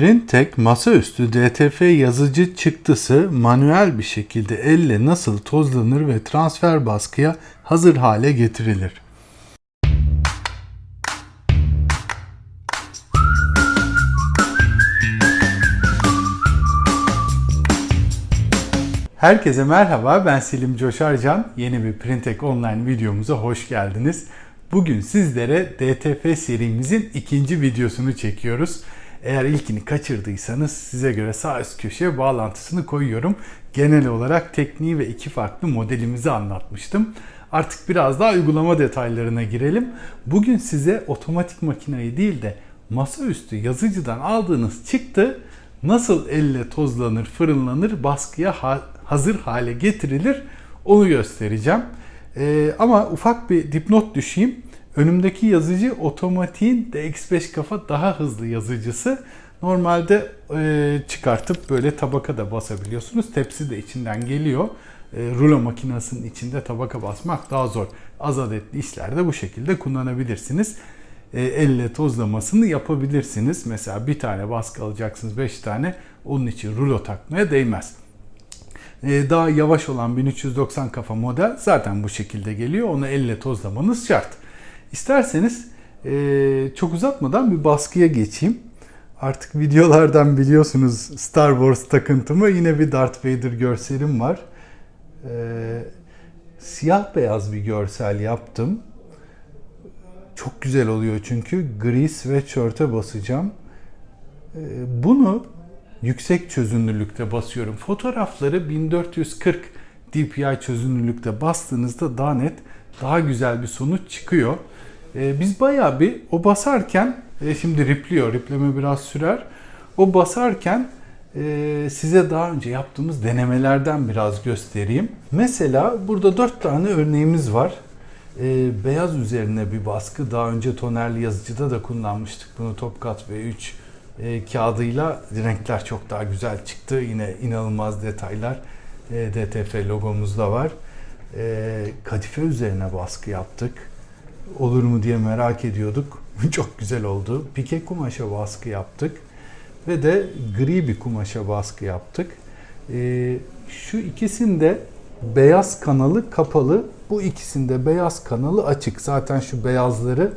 Printek masaüstü DTF yazıcı çıktısı manuel bir şekilde elle nasıl tozlanır ve transfer baskıya hazır hale getirilir. Herkese merhaba ben Selim Coşarcan. Yeni bir Printek Online videomuza hoş geldiniz. Bugün sizlere DTF serimizin ikinci videosunu çekiyoruz. Eğer ilkini kaçırdıysanız size göre sağ üst köşeye bağlantısını koyuyorum. Genel olarak tekniği ve iki farklı modelimizi anlatmıştım. Artık biraz daha uygulama detaylarına girelim. Bugün size otomatik makinayı değil de masaüstü yazıcıdan aldığınız çıktı nasıl elle tozlanır, fırınlanır, baskıya ha- hazır hale getirilir onu göstereceğim. Ee, ama ufak bir dipnot düşeyim. Önümdeki yazıcı otomatiğin DX5 kafa daha hızlı yazıcısı. Normalde e, çıkartıp böyle tabaka da basabiliyorsunuz. Tepsi de içinden geliyor. E, rulo makinesinin içinde tabaka basmak daha zor. Az adetli işlerde bu şekilde kullanabilirsiniz. E, elle tozlamasını yapabilirsiniz. Mesela bir tane baskı alacaksınız 5 tane. Onun için rulo takmaya değmez. E, daha yavaş olan 1390 kafa model zaten bu şekilde geliyor. Onu elle tozlamanız şart. İsterseniz e, çok uzatmadan bir baskıya geçeyim. Artık videolardan biliyorsunuz Star Wars takıntımı yine bir Darth Vader görselim var. E, siyah beyaz bir görsel yaptım. Çok güzel oluyor çünkü gri sweatshirt'e basacağım. E, bunu yüksek çözünürlükte basıyorum. Fotoğrafları 1440 DPI çözünürlükte bastığınızda daha net, daha güzel bir sonuç çıkıyor. Ee, biz bayağı bir o basarken, e, şimdi ripliyor, ripleme biraz sürer. O basarken e, size daha önce yaptığımız denemelerden biraz göstereyim. Mesela burada 4 tane örneğimiz var. E, beyaz üzerine bir baskı. Daha önce tonerli yazıcıda da kullanmıştık bunu Topkat V3 e, kağıdıyla renkler çok daha güzel çıktı. Yine inanılmaz detaylar e, DTF logomuzda var. E, kadife üzerine baskı yaptık. Olur mu diye merak ediyorduk. çok güzel oldu. Pike kumaşa baskı yaptık. Ve de gri bir kumaşa baskı yaptık. E, şu ikisinde beyaz kanalı kapalı. Bu ikisinde beyaz kanalı açık. Zaten şu beyazları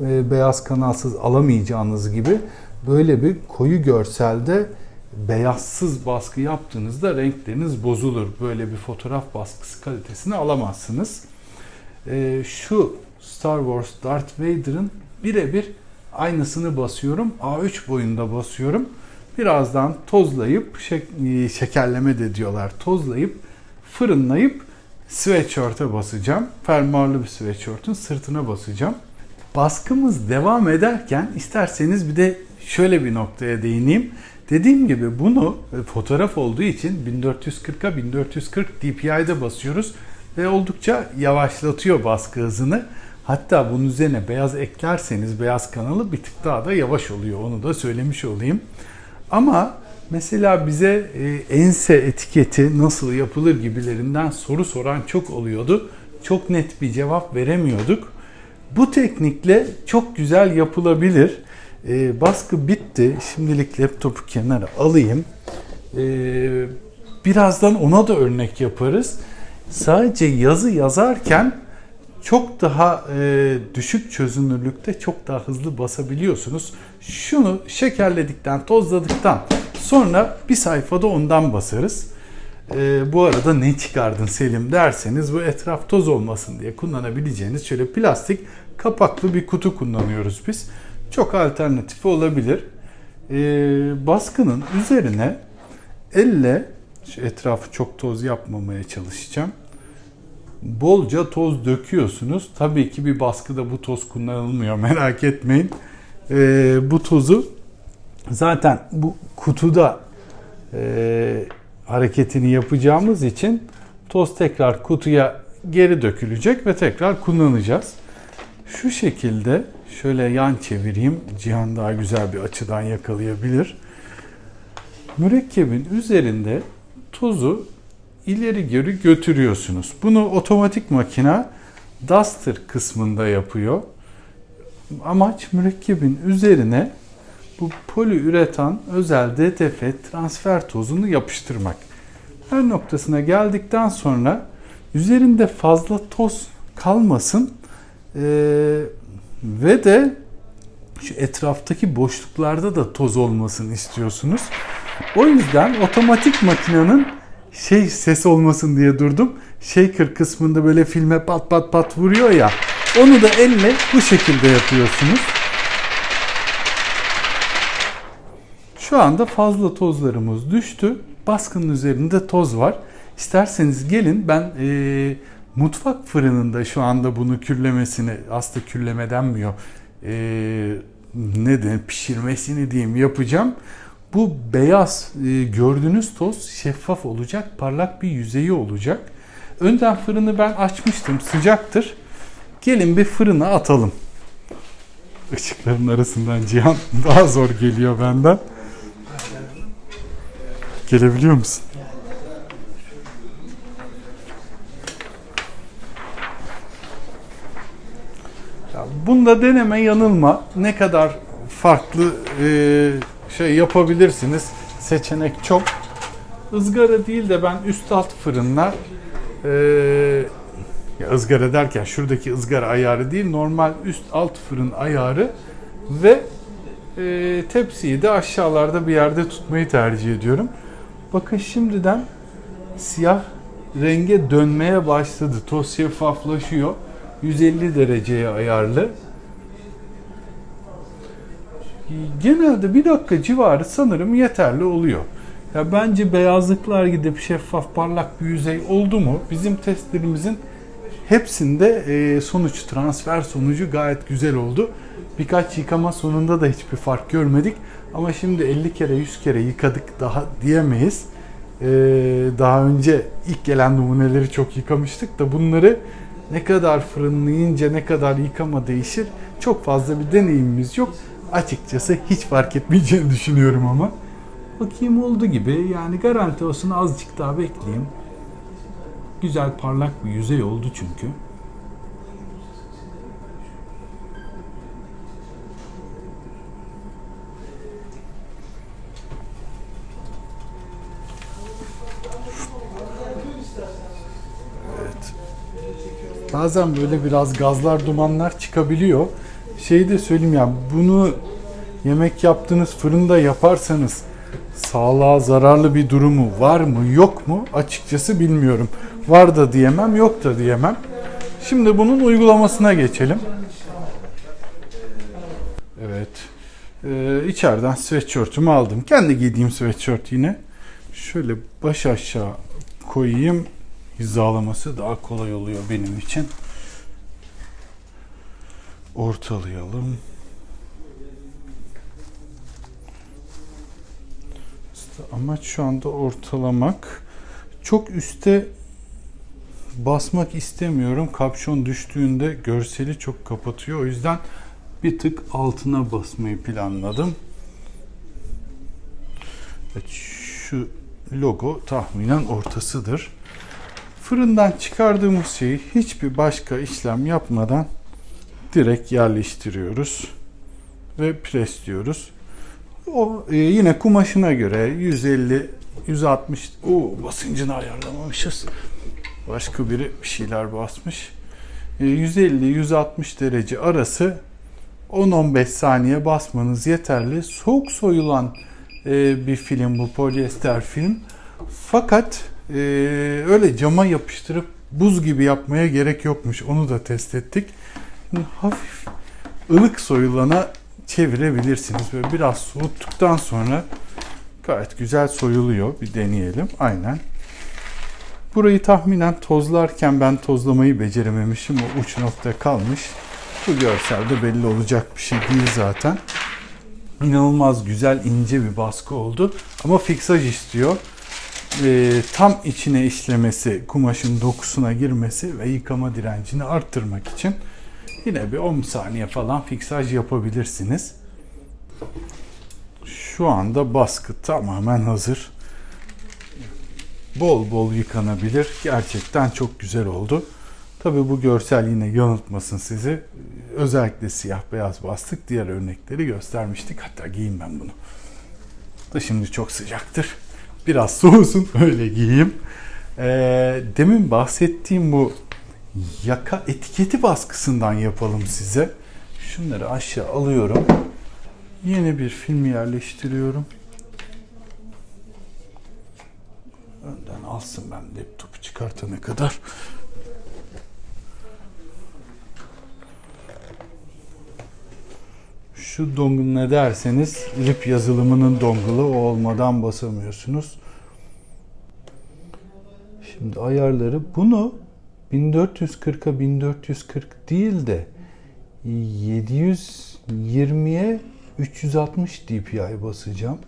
e, beyaz kanalsız alamayacağınız gibi böyle bir koyu görselde beyazsız baskı yaptığınızda renkleriniz bozulur. Böyle bir fotoğraf baskısı kalitesini alamazsınız. Ee, şu Star Wars Darth Vader'ın birebir aynısını basıyorum. A3 boyunda basıyorum. Birazdan tozlayıp şek- şekerleme de diyorlar. Tozlayıp fırınlayıp sweatshirt'e basacağım. Fermuarlı bir sweatshirt'ün sırtına basacağım. Baskımız devam ederken isterseniz bir de şöyle bir noktaya değineyim. Dediğim gibi bunu e, fotoğraf olduğu için 1440'a 1440 dpi'de basıyoruz ve oldukça yavaşlatıyor baskı hızını. Hatta bunun üzerine beyaz eklerseniz beyaz kanalı bir tık daha da yavaş oluyor. Onu da söylemiş olayım. Ama mesela bize e, ense etiketi nasıl yapılır gibilerinden soru soran çok oluyordu. Çok net bir cevap veremiyorduk. Bu teknikle çok güzel yapılabilir. E, baskı bitti. Şimdilik laptopu kenara alayım. E, birazdan ona da örnek yaparız. Sadece yazı yazarken çok daha e, düşük çözünürlükte çok daha hızlı basabiliyorsunuz. Şunu şekerledikten, tozladıktan sonra bir sayfada ondan basarız. E, bu arada ne çıkardın Selim derseniz bu etraf toz olmasın diye kullanabileceğiniz şöyle plastik kapaklı bir kutu kullanıyoruz biz. Çok alternatifi olabilir. E, baskının üzerine elle şu etrafı çok toz yapmamaya çalışacağım. Bolca toz döküyorsunuz. Tabii ki bir baskıda bu toz kullanılmıyor merak etmeyin. E, bu tozu zaten bu kutuda e, hareketini yapacağımız için toz tekrar kutuya geri dökülecek ve tekrar kullanacağız. Şu şekilde şöyle yan çevireyim. Cihan daha güzel bir açıdan yakalayabilir. Mürekkebin üzerinde tozu ileri geri götürüyorsunuz. Bunu otomatik makina duster kısmında yapıyor. Amaç mürekkebin üzerine bu poliüretan özel DTF transfer tozunu yapıştırmak. Her noktasına geldikten sonra üzerinde fazla toz kalmasın ee, ve de şu etraftaki boşluklarda da toz olmasını istiyorsunuz. O yüzden otomatik makinenin şey ses olmasın diye durdum. Shaker kısmında böyle filme pat pat pat vuruyor ya. Onu da elle bu şekilde yapıyorsunuz. Şu anda fazla tozlarımız düştü. Baskının üzerinde toz var. İsterseniz gelin ben e, mutfak fırınında şu anda bunu kürlemesini aslında kürleme denmiyor. E, ne denir pişirmesini diyeyim yapacağım. Bu beyaz e, gördüğünüz toz şeffaf olacak, parlak bir yüzeyi olacak. Önden fırını ben açmıştım, sıcaktır. Gelin bir fırına atalım. Işıkların arasından Cihan daha zor geliyor benden. Gelebiliyor musun? Bunda deneme yanılma ne kadar farklı e, şey yapabilirsiniz. Seçenek çok. Izgara değil de ben üst alt fırınlar e, ya ızgara derken şuradaki ızgara ayarı değil normal üst alt fırın ayarı ve e, tepsiyi de aşağılarda bir yerde tutmayı tercih ediyorum. Bakın şimdiden siyah renge dönmeye başladı. Toz şeffaflaşıyor. 150 dereceye ayarlı. Genelde bir dakika civarı sanırım yeterli oluyor. Ya bence beyazlıklar gidip şeffaf parlak bir yüzey oldu mu bizim testlerimizin hepsinde e, sonuç transfer sonucu gayet güzel oldu. Birkaç yıkama sonunda da hiçbir fark görmedik. Ama şimdi 50 kere 100 kere yıkadık daha diyemeyiz. Ee, daha önce ilk gelen numuneleri çok yıkamıştık da bunları ne kadar fırınlayınca ne kadar yıkama değişir çok fazla bir deneyimimiz yok. Açıkçası hiç fark etmeyeceğini düşünüyorum ama. Bakayım oldu gibi yani garanti olsun azıcık daha bekleyeyim. Güzel parlak bir yüzey oldu çünkü. Bazen böyle biraz gazlar, dumanlar çıkabiliyor. Şeyi de söyleyeyim ya bunu yemek yaptığınız fırında yaparsanız sağlığa zararlı bir durumu var mı yok mu açıkçası bilmiyorum. Var da diyemem yok da diyemem. Şimdi bunun uygulamasına geçelim. Evet. Ee, içeriden sweatshirt'ümü aldım. Kendi giydiğim sweatshirt yine. Şöyle baş aşağı koyayım. Hizalaması daha kolay oluyor benim için. Ortalayalım. İşte amaç şu anda ortalamak. Çok üste basmak istemiyorum. Kapşon düştüğünde görseli çok kapatıyor. O yüzden bir tık altına basmayı planladım. Evet, şu logo tahminen ortasıdır. Fırından çıkardığımız şeyi hiçbir başka işlem yapmadan direkt yerleştiriyoruz ve presliyoruz. O e, yine kumaşına göre 150 160 o basıncını ayarlamamışız. Başka biri bir şeyler basmış. E, 150 160 derece arası 10-15 saniye basmanız yeterli. Soğuk soyulan e, bir film bu polyester film. Fakat e, öyle cama yapıştırıp buz gibi yapmaya gerek yokmuş. Onu da test ettik. Hafif ılık soyulana çevirebilirsiniz. Böyle biraz soğuttuktan sonra gayet güzel soyuluyor. Bir deneyelim. Aynen. Burayı tahminen tozlarken ben tozlamayı becerememişim. O uç nokta kalmış. Bu görselde belli olacak bir şey değil zaten. İnanılmaz güzel ince bir baskı oldu. Ama fiksaj istiyor. Ee, tam içine işlemesi, kumaşın dokusuna girmesi ve yıkama direncini arttırmak için yine bir 10 saniye falan fiksaj yapabilirsiniz. Şu anda baskı tamamen hazır. Bol bol yıkanabilir. Gerçekten çok güzel oldu. Tabi bu görsel yine yanıltmasın sizi. Özellikle siyah beyaz bastık. Diğer örnekleri göstermiştik. Hatta giyeyim ben bunu. Da şimdi çok sıcaktır. Biraz soğusun öyle giyeyim. Ee, demin bahsettiğim bu yaka etiketi baskısından yapalım size. Şunları aşağı alıyorum. Yeni bir film yerleştiriyorum. Önden alsın ben laptopu çıkartana kadar. Şu dongle ne derseniz lip yazılımının dongle'ı o olmadan basamıyorsunuz. Şimdi ayarları bunu 1440'a 1440 değil de 720'ye 360 dpi basacağım.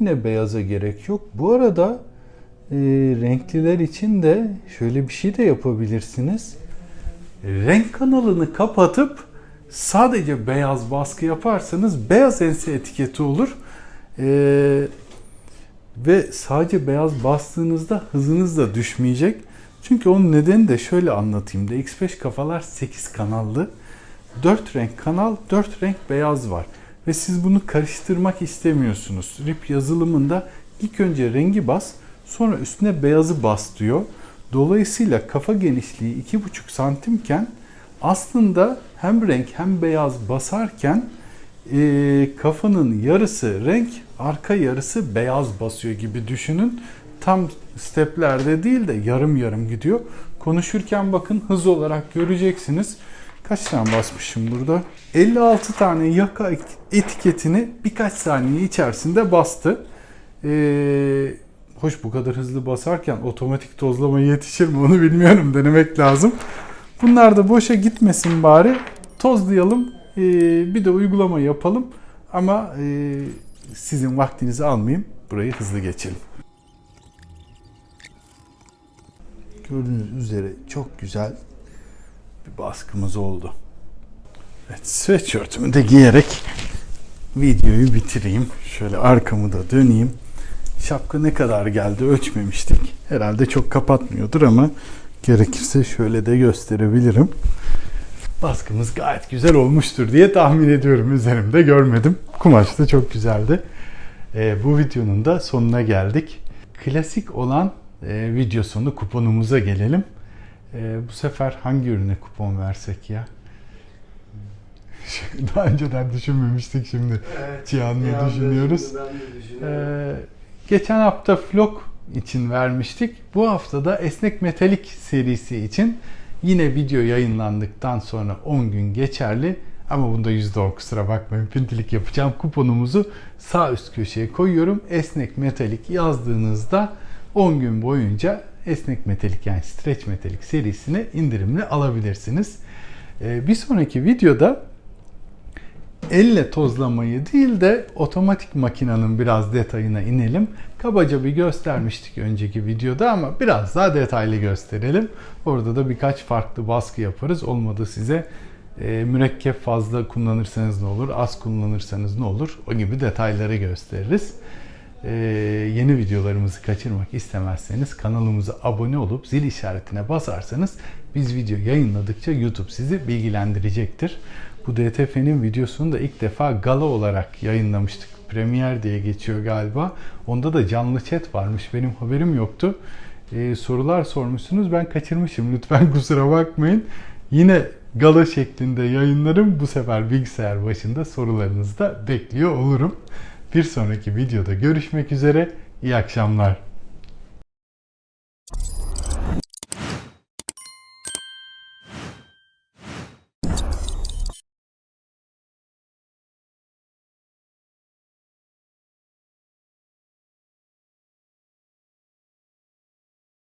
Yine beyaza gerek yok. Bu arada e, renkliler için de şöyle bir şey de yapabilirsiniz. Renk kanalını kapatıp sadece beyaz baskı yaparsanız beyaz ense etiketi olur. Ee, ve sadece beyaz bastığınızda hızınız da düşmeyecek. Çünkü onun nedeni de şöyle anlatayım. DX5 kafalar 8 kanallı. 4 renk kanal, 4 renk beyaz var. Ve siz bunu karıştırmak istemiyorsunuz. RIP yazılımında ilk önce rengi bas, sonra üstüne beyazı bas diyor. Dolayısıyla kafa genişliği 2,5 santimken aslında hem renk hem beyaz basarken e, kafanın yarısı renk, arka yarısı beyaz basıyor gibi düşünün. Tam steplerde değil de yarım yarım gidiyor. Konuşurken bakın hız olarak göreceksiniz. Kaç tane basmışım burada? 56 tane yaka etiketini birkaç saniye içerisinde bastı. Ee, hoş bu kadar hızlı basarken otomatik tozlama yetişir mi onu bilmiyorum. Denemek lazım. Bunlar da boşa gitmesin bari. Tozlayalım. Ee, bir de uygulama yapalım. Ama e, sizin vaktinizi almayayım. Burayı hızlı geçelim. Gördüğünüz üzere çok güzel bir baskımız oldu. Evet, sweatshirt'ümü de giyerek videoyu bitireyim. Şöyle arkamı da döneyim. Şapka ne kadar geldi ölçmemiştik. Herhalde çok kapatmıyordur ama gerekirse şöyle de gösterebilirim. Baskımız gayet güzel olmuştur diye tahmin ediyorum. Üzerimde görmedim. Kumaş da çok güzeldi. Ee, bu videonun da sonuna geldik. Klasik olan e, video sonu kuponumuza gelelim. E, bu sefer hangi ürüne kupon versek ya? Daha önceden düşünmemiştik şimdi. Evet, Cihan'la düşünüyoruz. Ben de düşünüyorum. Ee, geçen hafta Flock için vermiştik. Bu hafta da Esnek Metalik serisi için yine video yayınlandıktan sonra 10 gün geçerli. Ama bunda %10 kusura bakmayın pintilik yapacağım. Kuponumuzu sağ üst köşeye koyuyorum. Esnek Metalik yazdığınızda 10 gün boyunca Esnek Metalik yani Stretch Metalik serisini indirimli alabilirsiniz. Ee, bir sonraki videoda elle tozlamayı değil de otomatik makinenin biraz detayına inelim. Kabaca bir göstermiştik önceki videoda ama biraz daha detaylı gösterelim. Orada da birkaç farklı baskı yaparız. Olmadı size e, mürekkep fazla kullanırsanız ne olur, az kullanırsanız ne olur o gibi detayları gösteririz. E, yeni videolarımızı kaçırmak istemezseniz kanalımıza abone olup zil işaretine basarsanız biz video yayınladıkça YouTube sizi bilgilendirecektir. Bu DTF'nin videosunu da ilk defa gala olarak yayınlamıştık. Premier diye geçiyor galiba. Onda da canlı chat varmış. Benim haberim yoktu. Ee, sorular sormuşsunuz. Ben kaçırmışım. Lütfen kusura bakmayın. Yine gala şeklinde yayınlarım. Bu sefer bilgisayar başında sorularınızı da bekliyor olurum. Bir sonraki videoda görüşmek üzere. İyi akşamlar.